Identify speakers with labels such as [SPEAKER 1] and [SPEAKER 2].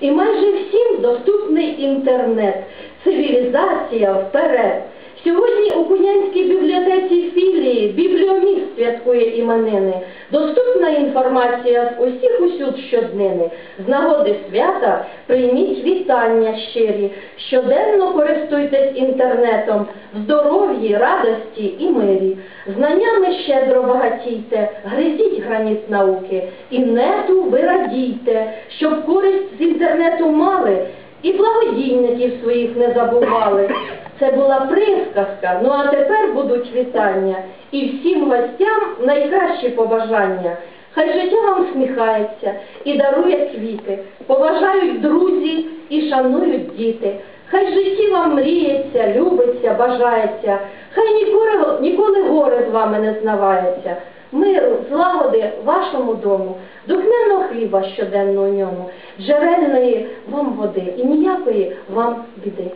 [SPEAKER 1] І майже всім доступний інтернет. Цивілізація вперед. Сьогодні у Кунянській бібліотеці філії Бібліоміст святкує іменини. Доступна інформація з усіх усюд щоднини. З нагоди свята прийміть вітання щирі. Щоденно користуйтесь інтернетом, в здоров'ї, радості і мирі. Знаннями щедро багатійте, гризіть граніт науки, і нету ви радійте, щоб користь з інтернету мали і благодійників своїх не забували. Це була присказка, ну а тепер будуть вітання. І всім гостям найкращі побажання. Хай життя вам сміхається і дарує квіти, поважають друзі і шанують діти. Хай житті вам мріється, любиться, бажається, хай ніколи, ніколи горе з вами не знавається. Миру, злагоди вашому дому, духмяного хліба щоденно у ньому, джерельної вам води і ніякої вам біди.